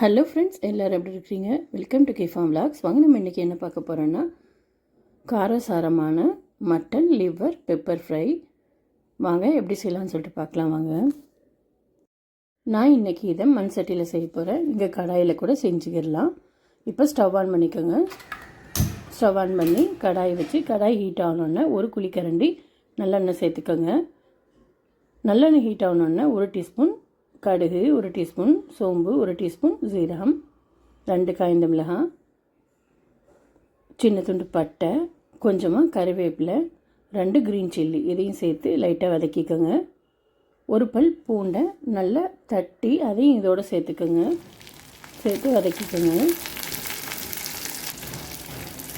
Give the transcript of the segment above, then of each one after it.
Hello friends எல்லோரும் எப்படி இருக்கிறீங்க? வெல்கம் டு கிஃபாம் விளாக்ஸ் வாங்க நம்ம இன்றைக்கி என்ன பார்க்க போகிறோன்னா காரசாரமான மட்டன் லிவர் பெப்பர் ஃப்ரை வாங்க எப்படி செய்யலாம்னு சொல்லிட்டு பார்க்கலாம் வாங்க. நான் இன்றைக்கி இதை மண் சட்டியில் செய்ய போகிறேன் இங்கே கடாயில் கூட செஞ்சுக்கிடலாம். இப்போ ஸ்டவ் ஆன் பண்ணிக்கோங்க. ஸ்டவ் ஆன் பண்ணி கடாயை வச்சு கடாய் ஹீட் ஆனோடனே ஒரு குழிக்கரண்டி நல்லெண்ணெய் சேர்த்துக்கோங்க. நல்லெண்ணெய் ஹீட் ஆனோடனே ஒரு டீஸ்பூன் கடுகு ஒரு டீஸ்பூன் சோம்பு ஒரு டீஸ்பூன் ஜீரகம் ரெண்டு காய்ந்த மிளகாய் சின்ன துண்டு பட்டை கொஞ்சமாக கறிவேப்பிலை ரெண்டு க்ரீன் சில்லி இதையும் சேர்த்து லைட்டாக வதக்கிக்கோங்க. ஒரு பல் பூண்டை நல்லா தட்டி அதையும் இதோடு சேர்த்துக்கோங்க. சேர்த்து வதக்கிக்கோங்க.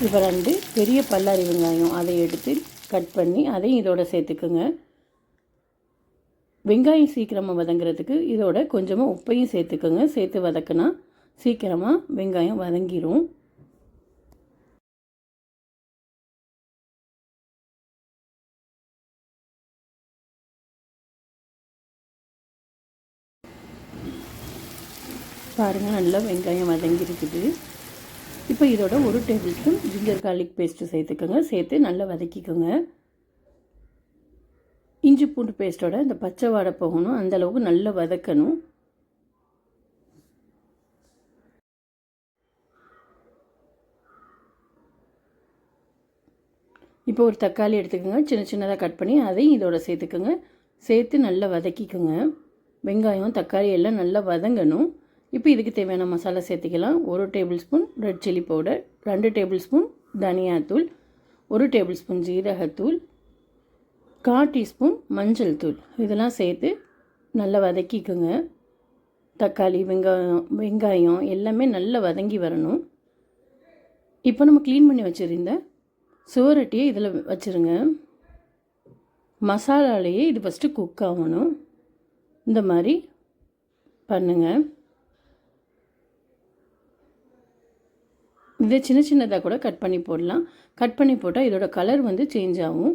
இப்போ ரெண்டு பெரிய பல்லாரி வெங்காயம் அதை எடுத்து கட் பண்ணி அதையும் இதோட சேர்த்துக்கோங்க. வெங்காயம் சீக்கிரமாக வதங்குறதுக்கு இதோட கொஞ்சமாக உப்பையும் சேர்த்துக்கோங்க. சேர்த்து வதக்கினா சீக்கிரமாக வெங்காயம் வதங்கிடும் பாருங்கள் நல்லா வெங்காயம் வதங்கியிருக்குது இப்போ இதோட ஒரு tablespoon ginger garlic paste சேர்த்துக்கோங்க. சேர்த்து நல்லா வதக்கிக்கோங்க. இஞ்சி பூண்டு பேஸ்ட்டோட இந்த பச்சை வாடை போகணும். அந்தளவுக்கு நல்லா வதக்கணும். இப்போ ஒரு தக்காளி எடுத்துக்கோங்க. சின்ன சின்னதாக கட் பண்ணி அதையும் இதோட சேர்த்துக்கோங்க. சேர்த்து நல்லா வதக்கிக்கோங்க. வெங்காயம் தக்காளி எல்லாம் நல்லா வதங்கணும். இப்போ இதுக்கு தேவையான மசாலா சேர்த்துக்கலாம். ஒரு tablespoon red chilli powder ரெண்டு டேபிள் ஸ்பூன் தனியாத்தூள் ஒரு டேபிள் ஸ்பூன் ஜீரகத்தூள் கால் டீஸ்பூன் மஞ்சள் தூள். இதெல்லாம் சேர்த்து நல்லா வதக்கிக்கோங்க. தக்காளி வெங்காயம் வெங்காயம் எல்லாமே நல்லா வதங்கி வரணும். இப்போ நம்ம க்ளீன் பண்ணி வச்சுருந்த சுவரொட்டியை இதில் வச்சுருங்க. மசாலாலேயே இது ஃபஸ்ட்டு குக் ஆகணும். இந்த மாதிரி பண்ணுங்கள் இதை சின்ன சின்னதாக கூட கட் பண்ணி போடலாம். கட் பண்ணி போட்டால் இதோட கலர் வந்து சேஞ்ச் ஆகும்.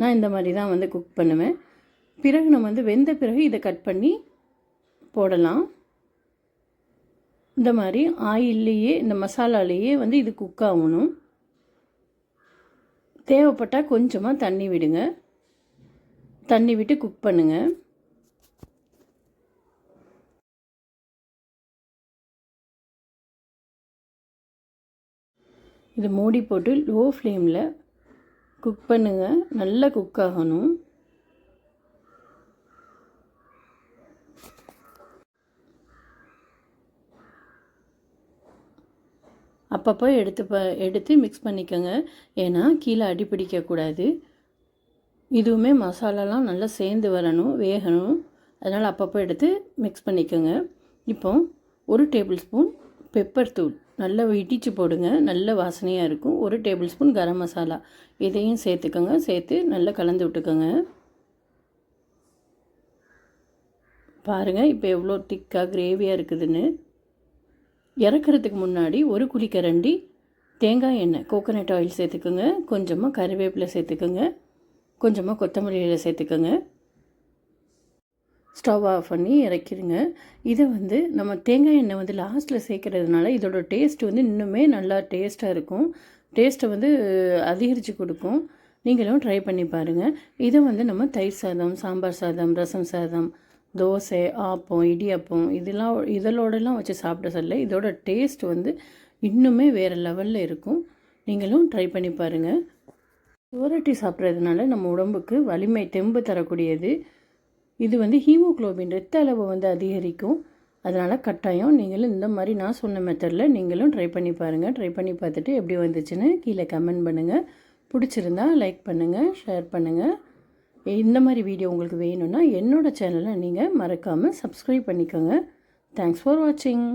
நான் இந்த மாதிரி தான் வந்து குக் பண்ணுவேன். பிறகு நம்ம வந்து வெந்த பிறகு இதை கட் பண்ணி போடலாம். இந்த மாதிரி ஆயில்லையே இந்த மசாலாலேயே வந்து இது குக் ஆகணும். தேவைப்பட்டால் கொஞ்சமாக தண்ணி விடுங்க. தண்ணி விட்டு குக் பண்ணுங்கள் இது மூடி போட்டு லோ ஃப்ளேமில் குக் பண்ணுங்கள் நல்லா குக் ஆகணும். அப்பப்போ எடுத்து ப எடுத்து மிக்ஸ் பண்ணிக்கோங்க. ஏன்னா கீழே அடி பிடிக்கக்கூடாது இதுவுமே மசாலாலாம் நல்லா சேர்ந்து வரணும் வேகணும். அதனால் அப்பப்போ எடுத்து மிக்ஸ் பண்ணிக்கோங்க. இப்போ ஒரு டேபிள் ஸ்பூன் பெப்பர் தூள். நல்லா இடித்து போடுங்க. நல்ல வாசனையாக இருக்கும். ஒரு டேபிள் ஸ்பூன் கரம் மசாலா. இதையும் சேர்த்துக்கோங்க. சேர்த்து நல்லா கலந்து விட்டுக்கோங்க. பாருங்கள் இப்போ எவ்வளோ திக்காக கிரேவியாக இருக்குதுன்னு. இறக்குறதுக்கு முன்னாடி ஒரு குழிக்கரண்டி தேங்காய் எண்ணெய் கோகோனட் ஆயில் சேர்த்துக்கோங்க. கொஞ்சமாக கருவேப்பிலை சேர்த்துக்கோங்க. கொஞ்சமாக கொத்தமல்லியில் சேர்த்துக்கோங்க. ஸ்டவ் ஆஃப் பண்ணி இறக்கிடுங்க. இதை வந்து நம்ம தேங்காய் எண்ணெய் வந்து லாஸ்ட்டில் சேர்க்கறதுனால இதோட டேஸ்ட் வந்து இன்னுமே நல்லா டேஸ்ட்டாக இருக்கும். டேஸ்ட்டை வந்து அதிகரித்து கொடுக்கும். நீங்களும் ட்ரை பண்ணி பாருங்கள் இதை வந்து நம்ம தயிர் சாதம் சாம்பார் சாதம் ரசம் சாதம் தோசை ஆப்பம் இடியப்பம் இதெல்லாம் இதழோடலாம் வச்சு சாப்பிட சொல்ல இதோட டேஸ்ட் வந்து இன்னுமே வேறு லெவலில் இருக்கும். நீங்களும் ட்ரை பண்ணி பாருங்கள் சுவரட்டி சாப்பிட்றதுனால நம்ம உடம்புக்கு வலிமை தெம்பு தரக்கூடியது. இது வந்து ஹீமோக்ளோபின் ரத்த அளவு வந்து அதிகரிக்கும். அதனால் கட்டாயம் நீங்களும் இந்த மாதிரி நான் சொன்ன மெத்தடில் நீங்களும் ட்ரை பண்ணி பாருங்கள் ட்ரை பண்ணி பார்த்துட்டு எப்படி வந்துச்சுன்னு கீழே கமெண்ட் பண்ணுங்கள் பிடிச்சிருந்தா லைக் பண்ணுங்கள் ஷேர் பண்ணுங்கள் இந்த மாதிரி வீடியோ உங்களுக்கு வேணும்னா என்னோடய சேனலை நீங்கள் மறக்காமல் சப்ஸ்கிரைப் பண்ணிக்கோங்க. தேங்க்ஸ் ஃபார் வாட்சிங்